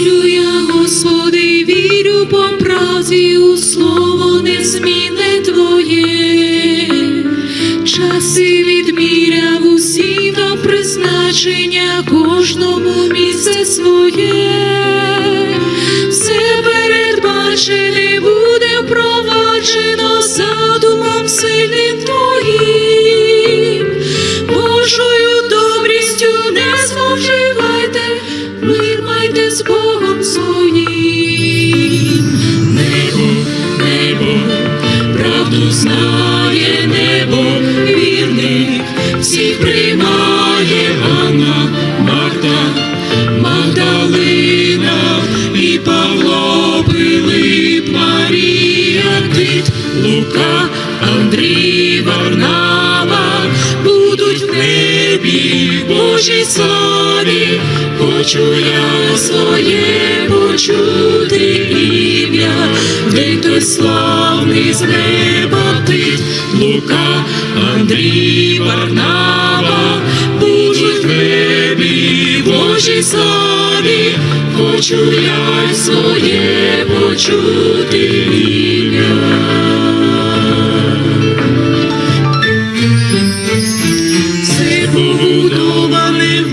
Вірю я, Господи, вірю по правді у слово незмінне Твоє, часи відміряв усі до призначення кожному місце своє, все передбачене буде впроваджено задумом сильним Твоїм, Божою добрістю не зловжива. Магдалина і Павло, Пилип, Марія, Тит, Лука, Андрій, Варнава будуть в небі в Божій славі, хочу я своє почути ім'я, де той славний з неба Тит, Лука, Андрій, Варнава будуть в небі в Божій славі, хочу я своє почути ім'я. Все побудоване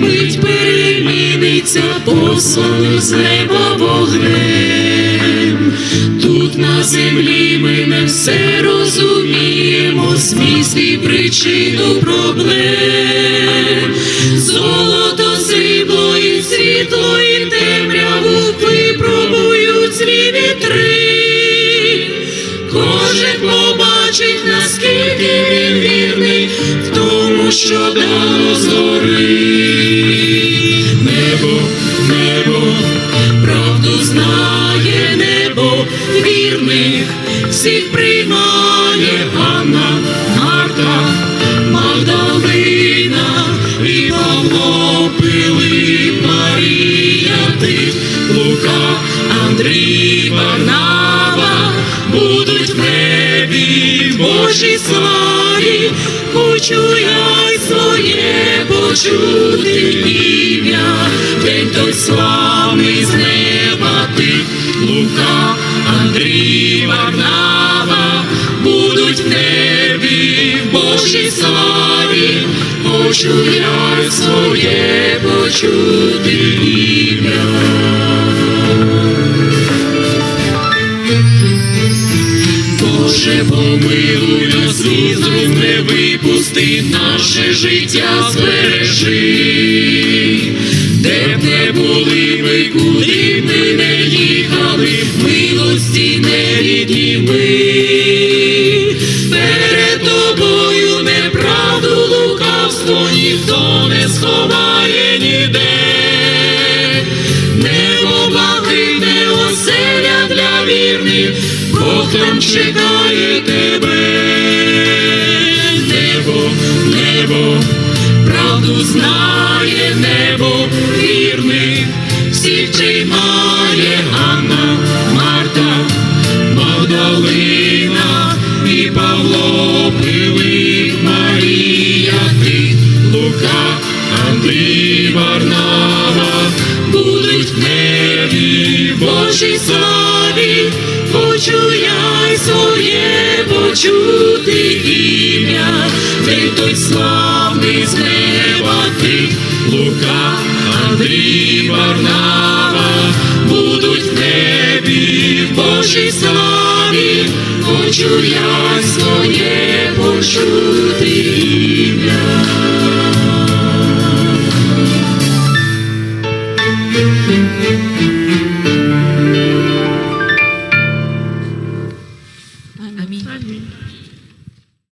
переміниться, посланим з неба вогнем. Тут на землі ми не все розуміємо, зміст і причину проблем. Тому, що дано згори. Небо, небо, правду знає небо, вірних всіх приймає Ганна, Марта, Магдалина і Павло, Пилип, Марія, Тит, Лука, Андрій, Варнава будуть в небі Божій славі, хочу почути ім'я, день той славний з неба Тит, Лука, Андрій, Варнава будуть в небі в Божій славі, хочу я й своє почути ім'я. Боже, помилуй наше життя збережи. Де б не були ми, куди б ми не їхали, милості не відніми. Перед тобою неправду, лукавство ніхто не сховає ніде. Небо блакитне для вірних, Бог там чекає тебе. Правду знає небо, вірних, всіх тримає Ганна, Марта, Магдалина і Павло, Пилип, Марія, Тит, Лука, Андрій, Варнава. Будуть в небі Божій славі, хочу я своє почути ім'я, де той славний з неба Тит, Лука, Андрій, Барнава, будуть в небі в Божій славі, хочу я своє почути ім'я.